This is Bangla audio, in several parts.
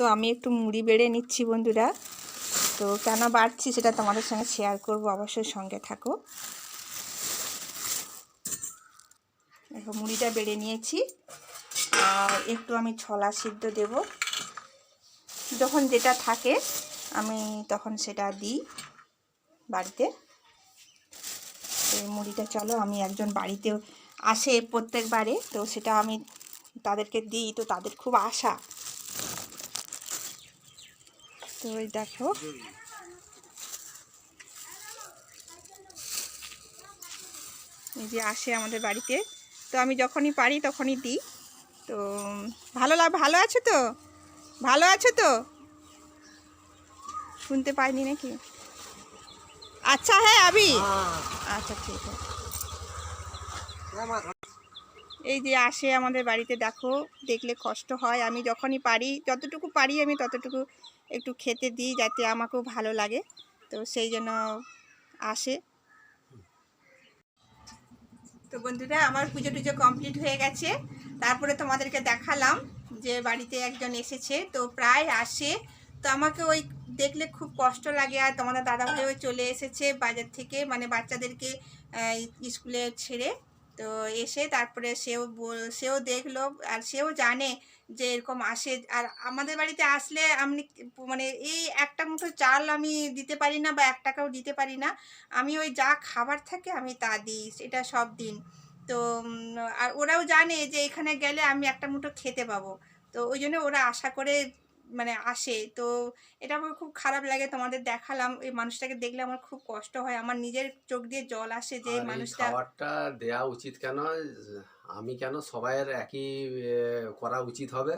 তো আমি একটু মুড়ি বেড়ে নিচ্ছি বন্ধুরা। তো কেন বাড়ছি সেটা তোমাদের সঙ্গে শেয়ার করব, অবশ্যই সঙ্গে থাকো। দেখো, মুড়িটা বেড়ে নিয়েছি। আর একটু আমি ছলা সিদ্ধ দেব। যখন যেটা থাকে, আমি তখন সেটা দিই বাড়িতে। এই মুড়িটা চলো, আমি একজন বাড়িতে আসে প্রত্যেকবারে। তো সেটা আমি তাদেরকে দিই, তো তাদের খুব আশা। তো ওই দেখো। এই যে আসে আমাদের বাড়িতে। তো আমি যখনই পারি তখনই দিই। তো ভালো লাগ ভালো আছো তো? ভালো আছো তো? শুনতে পাইনি নাকি? আচ্ছা হ্যাঁ আবি। আচ্ছা ঠিক আছে। এই যে আসে আমাদের বাড়িতে, দেখো, দেখলে কষ্ট হয়। আমি যখনই পারি, যতটুকু পারি আমি ততটুকু একটু খেতে দিই যাতে আমাকেও ভালো লাগে। তো সেই জন্য আসে। তো বন্ধুরা, আমার পুজো টুজো কমপ্লিট হয়ে গেছে। তারপরে তোমাদেরকে দেখালাম যে বাড়িতে একজন এসেছে, তো প্রায় আসে। তো আমাকে ওই দেখলে খুব কষ্ট লাগে। আর তোমাদের দাদা ভাইও চলে এসেছে বাজার থেকে মানে বাচ্চাদেরকে স্কুলে ছেড়ে। তো এসে তারপরে সেও সেও দেখল আর সেও জানে যে এরকম আসে। আর আমাদের বাড়িতে আসলে আমি মানে এই একটা মুঠো চাল আমি দিতে পারি না বা এক টাকাও দিতে পারি না। আমি ওই যা খাবার থাকে আমি তা দিই, এটা সব দিন। তো আর ওরাও জানে যে এখানে গেলে আমি একটা মুঠো খেতে পাবো। তো ওই জন্য ওরা আশা করে মানে আসে। তো এটা আমার খুব খারাপ লাগে তোমাদের দেখালাম। এই মানুষটাকে দেখলে আমার খুব কষ্ট হয়। আমার নিজের চোখ দিয়ে জল আসে যে মানুষটা খাবারটা দেয়া উচিত কেন? আমি কেন সবাইয়ের একই করা উচিত হবে?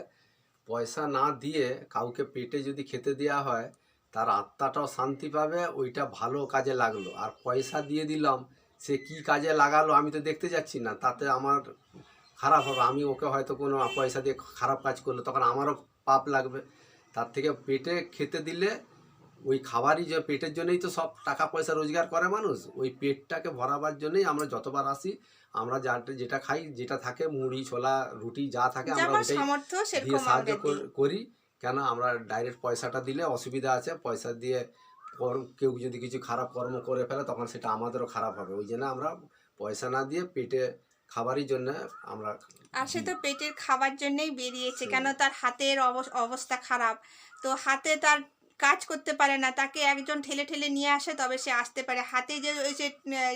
পয়সা না দিয়ে কাউকে পেটে যদি খেতে দেওয়া হয় তার আত্মাটাও শান্তি পাবে ওইটা ভালো কাজে লাগল। আর পয়সা দিয়ে দিলাম সে কি কাজে লাগালো আমি তো দেখতে যাচ্ছি না। তাতে আমার খারাপ হবে। আমি ওকে হয়তো কোনো পয়সা দিয়ে খারাপ কাজ করল তখন আমারও পাপ লাগবে। তার থেকে পেটে খেতে দিলে ওই খাবারই যে পেটের জন্যই তো সব টাকা পয়সা রোজগার করে মানুষ ওই পেটটাকে ভরাবার জন্যই আমরা যতবার আসি আমরা যা যেটা খাই যেটা থাকে মুড়ি ছোলা রুটি যা থাকে আমরা ওটাই দিয়ে সাহায্য করি কেন আমরা ডাইরেক্ট পয়সাটা দিলে অসুবিধা আছে পয়সা দিয়ে কেউ যদি কিছু খারাপ কর্ম করে ফেলে তখন সেটা আমাদেরও খারাপ হবে। ওই জন্য আমরা পয়সা না দিয়ে পেটে খাবারই জন্য আমরা আর সে তো পেটের খাবার জন্যই বেরিয়েছে কেন তার হাতের অবস- অবস্থা খারাপ? তো হাতে তার কাজ করতে পারে না তাকে একজন ঠেলে ঠেলে নিয়ে আসে তবে সে আসতে পারে। হাতে যে ওই যে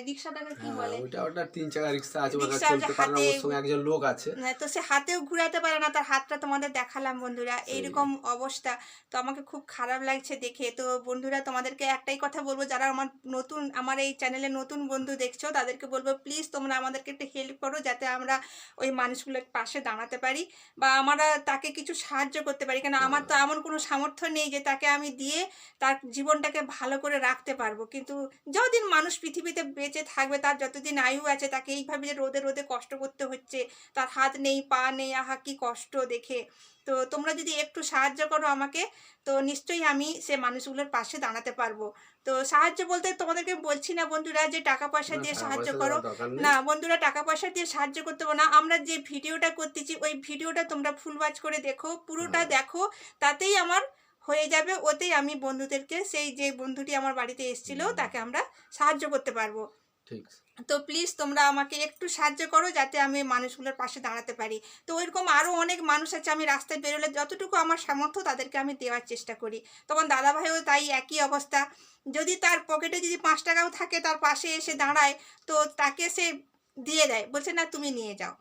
রিক্সাটাকে কি হ্যাঁ, বলে? ওইটা ওটা তিন চাকা রিক্সা আছে ওটা চলতে পারে না ওর হাতে- সঙ্গে একজন লোক আছে। হ্যাঁ, তো সে হাতেও ঘুরাতে পারে না তার হাতটা তোমাদের দেখালাম বন্ধুরা এইরকম অবস্থা। তো আমাকে খুব খারাপ লাগছে দেখে। তো বন্ধুরা তোমাদেরকে একটাই কথা বলব যারা আমার নতুন আমার এই চ্যানেলে নতুন বন্ধু দেখছ তাদেরকে বলব প্লিজ তোমরা আমাদেরকে একটু হেল্প করো যাতে আমরা ওই মানুষগুলোর পাশে দাঁড়াতে পারি বা আমরা তাকে কিছু সাহায্য করতে পারি। কেন আমার তো এমন কোনো সামর্থ্য নেই যে তাকে আমি দিয়ে তার জীবনটাকে ভালো করে রাখতে পারব। কিন্তু যতদিন মানুষ পৃথিবীতে বেঁচে থাকবে তার যতদিন আয়ু আছে তাকে এইভাবে যে রোদে রোদে কষ্ট করতে হচ্ছে তার হাত নেই পা নেই আহা কি কষ্ট দেখে। তো তোমরা যদি একটু সাহায্য করো আমাকে তো নিশ্চয়ই আমি সে মানুষগুলোর পাশে দাঁড়াতে পারব। তো সাহায্য বলতে তোমাদেরকে বলছি না বন্ধুরা যে টাকা পয়সা দিয়ে সাহায্য করো। না বন্ধুরা টাকা পয়সা দিয়ে সাহায্য করতে না। আমরা যে ভিডিওটা করতেছি ওই ভিডিওটা তোমরা ফুল ওয়াচ করে দেখো পুরোটা দেখো তাতেই আমার হয়ে যাবে ওতেই আমি বন্ধুদেরকে সেই যে বন্ধুটি আমার বাড়িতে এসেছিল তাকে আমরা সাহায্য করতে পারব। ঠিক তো প্লিজ তোমরা আমাকে একটু সাহায্য করো যাতে আমি মানুষগুলোর পাশে দাঁড়াতে পারি। তো ওইরকম আরও অনেক মানুষ আছে আমি রাস্তায় বেরোলে যতটুকু আমার সামর্থ্য তাদেরকে আমি দেওয়ার চেষ্টা করি। তখন দাদাভাইও তাই একই অবস্থা। যদি তার পকেটে যদি পাঁচ টাকাও থাকে তার পাশে এসে দাঁড়ায় তো তাকে সে দিয়ে দেয় বলছে না তুমি নিয়ে যাও।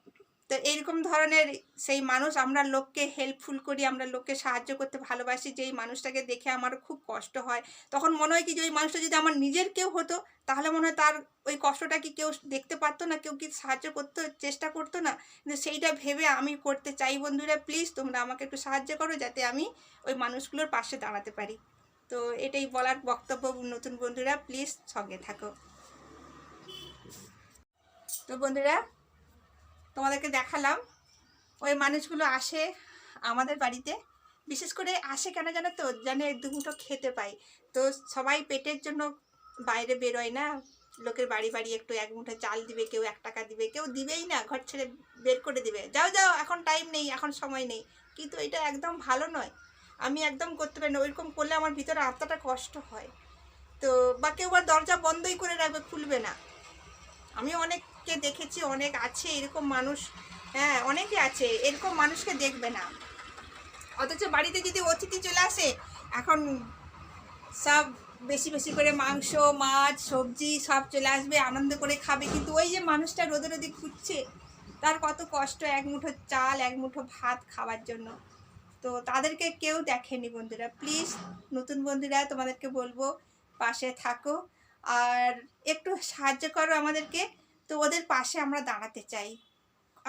তো এইরকম ধরনের সেই মানুষ, আমরা লোককে হেল্পফুল করি, আমরা লোককে সাহায্য করতে ভালোবাসি, যেই মানুষটাকে দেখে আমার খুব কষ্ট হয়। তখন মনে হয় কি যে ওই মানুষটা যদি আমার নিজের কেউ হতো, তাহলে মনে হয় তার ওই কষ্টটা কি কেউ দেখতে পারতো না, কেউ কি সাহায্য করতে, চেষ্টা করতো না? কিন্তু সেইটা ভেবে আমি করতে চাই, বন্ধুরা প্লিজ তোমরা আমাকে একটু সাহায্য করো, যাতে আমি ওই মানুষগুলোর পাশে দাঁড়াতে পারি। তো এটাই বলার বক্তব্য, নতুন বন্ধুরা প্লিজ সঙ্গে থাকো। তো বন্ধুরা তোমাদেরকে দেখালাম। ওই মানুষগুলো আসে আমাদের বাড়িতে। বিশেষ করে আসে কেন জানো তো? জানে দুমুঠো খেতে পাই তো সবাই পেটের জন্য বাইরে বেরোয় না? লোকের বাড়ি বাড়ি একটু এক মুঠো চাল দিবে, কেউ এক টাকা দিবে, কেউ দিবেই না। ঘর ছেড়ে বের করে দিবে। যাও যাও, এখন টাইম নেই, এখন সময় নেই। কিন্তু এটা একদম ভালো নয়। আমি একদম করতে পারি না। ওইরকম করলে আমার ভিতরে আত্মাটা কষ্ট হয়। তো বা কেউ আবার দরজা বন্ধই করে রাখবে, খুলবে না। আমি অনেককে দেখেছি, অনেক আছে, এরকম মানুষ হ্যাঁ অনেকে আছে, এরকম মানুষকে দেখবে না। অথচ বাড়িতে যদি অতিথি চলে আসে, এখন সব বেশি বেশি করে মাংস, মাছ, সবজি সব চলে আসবে, আনন্দ করে খাবে, কিন্তু ওই যে মানুষটা রোদে রোদে খুঁজছে, তার কত কষ্ট, এক মুঠো চাল, এক মুঠো ভাত খাওয়ার জন্য। তো তাদেরকে কেউ দেখেনি বন্ধুরা। প্লিজ, নতুন বন্ধুরা, তোমাদেরকে বলব, পাশে থাকো। আর একটু সাহায্য করো আমাদেরকে। তো ওদের পাশে আমরা দাঁড়াতে চাই।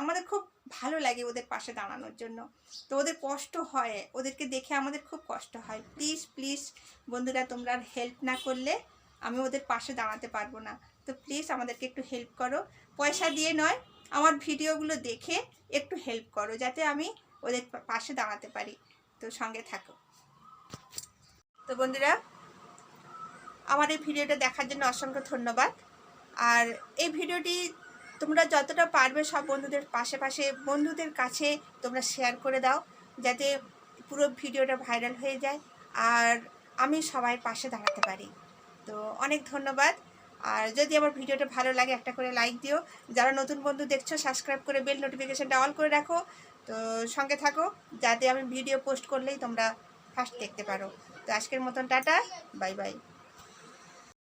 আমাদের খুব ভালো লাগে ওদের পাশে দাঁড়ানোর জন্য। তো ওদের কষ্ট হয়, ওদেরকে দেখে আমাদের খুব কষ্ট হয়। প্লিজ প্লিজ বন্ধুরা, তোমরা হেল্প না করলে আমি ওদের পাশে দাঁড়াতে পারব না। তো প্লিজ আমাদেরকে একটু হেল্প করো। পয়সা দিয়ে নয়, আমার ভিডিওগুলো দেখে একটু হেল্প করো যাতে আমি ওদের পাশে দাঁড়াতে পারি। তো সঙ্গে থাকো। তো বন্ধুরা, আমার এই ভিডিওটা দেখার জন্য অসংখ্য ধন্যবাদ। আর এই ভিডিওটি তোমরা যতটা পারবে সব বন্ধুদের পাশে পাশে বন্ধুদের কাছে তোমরা শেয়ার করে দাও, যাতে পুরো ভিডিওটা ভাইরাল হয়ে যায়। আর আমি সবাই পাশে দাঁড়াতে পারি। তো অনেক ধন্যবাদ। আর যদি আমার ভিডিওটা ভালো লাগে, একটা করে লাইক দিও। যারা নতুন বন্ধু দেখছ সাবস্ক্রাইব করে বেল নোটিফিকেশানটা অল করে রাখো। তো সঙ্গে থাকো, যাতে আমি ভিডিও পোস্ট করলেই তোমরা ফার্স্ট দেখতে পারো। তো আজকের মতন টাটা বাই বাই